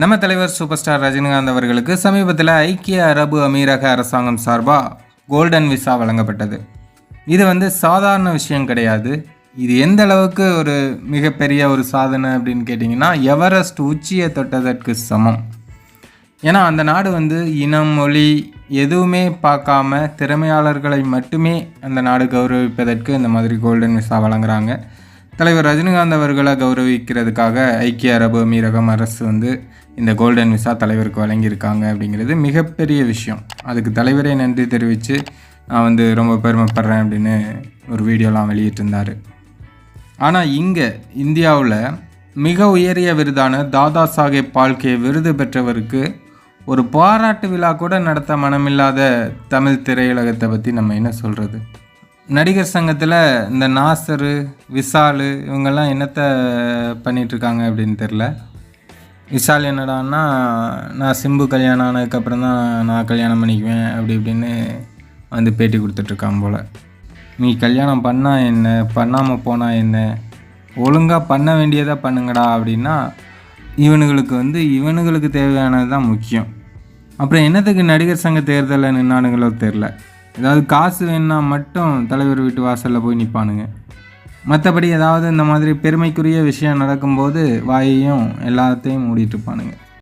நம்ம தலைவர் super star Rajinikanth அவர்களுக்கு சமீபத்தில் ஐக்கிய அரபு அமீரக அரசாங்கம் சார்பாக கோல்டன் விசா வழங்கப்பட்டது. இது வந்து சாதாரண விஷயம் கிடையாது. இது எந்த அளவுக்கு ஒரு மிகப்பெரிய ஒரு சாதனை அப்படின்னு கேட்டிங்கன்னா எவரெஸ்ட் உச்சியை தொட்டதற்கு சமம். ஏன்னா அந்த நாடு வந்து இனம் மொழி எதுவுமே பார்க்காம திறமையாளர்களை மட்டுமே அந்த நாடு கௌரவிப்பதற்கு இந்த மாதிரி கோல்டன் விசா வழங்குறாங்க. தலைவர் ரஜினிகாந்த் அவர்களை கௌரவிக்கிறதுக்காக ஐக்கிய அரபு அமீரகம் அரசு வந்து இந்த கோல்டன் விசா தலைவருக்கு வழங்கியிருக்காங்க அப்படிங்கிறது மிகப்பெரிய விஷயம். அதுக்கு தலைவரே நன்றி தெரிவித்து நான் வந்து ரொம்ப பெருமைப்படுறேன் அப்படின்னு ஒரு வீடியோலாம் வெளியிட்டிருந்தார். ஆனால் இங்கே இந்தியாவில் மிக உயரிய விருதான தாதா சாஹேப் பால்கே விருது பெற்றவருக்கு ஒரு பாராட்டு விழா கூட நடத்த மனமில்லாத தமிழ் திரையுலகத்தை பற்றி நம்ம என்ன சொல்கிறது நடிகர் சங்கத்தில் இந்த நாசரு விஷாலு இவங்கெல்லாம் என்னத்தை பண்ணிகிட்ருக்காங்க அப்படின்னு தெரில விஷால் என்னடான்னா நான் சிம்பு கல்யாணம் ஆனதுக்கப்புறம் தான் நான் கல்யாணம் பண்ணிக்குவேன் அப்படி இப்படின்னு வந்து பேட்டி கொடுத்துட்ருக்கான் போல். நீ கல்யாணம் பண்ணால் என்ன? பண்ணாமல் போனால் என்ன? ஒழுங்காக பண்ண வேண்டியதாக பண்ணுங்கடா அப்படின்னா இவனுங்களுக்கு வந்து இவனுங்களுக்கு தேவையானது தான் முக்கியம். அப்புறம் என்னத்துக்கு நடிகர் சங்க தேர்தலில் நின்னானுங்களோ தெரில ஏதாவது காசு வேணுன்னா மட்டும் தலைவர் வீட்டு வாசலில் போய் நிற்பானுங்க மற்றபடி ஏதாவது இந்த மாதிரி பெருமைக்குரிய விஷயம் நடக்கும்போது வாயையும் எல்லாத்தையும் மூடிட்டு இருப்பானுங்க.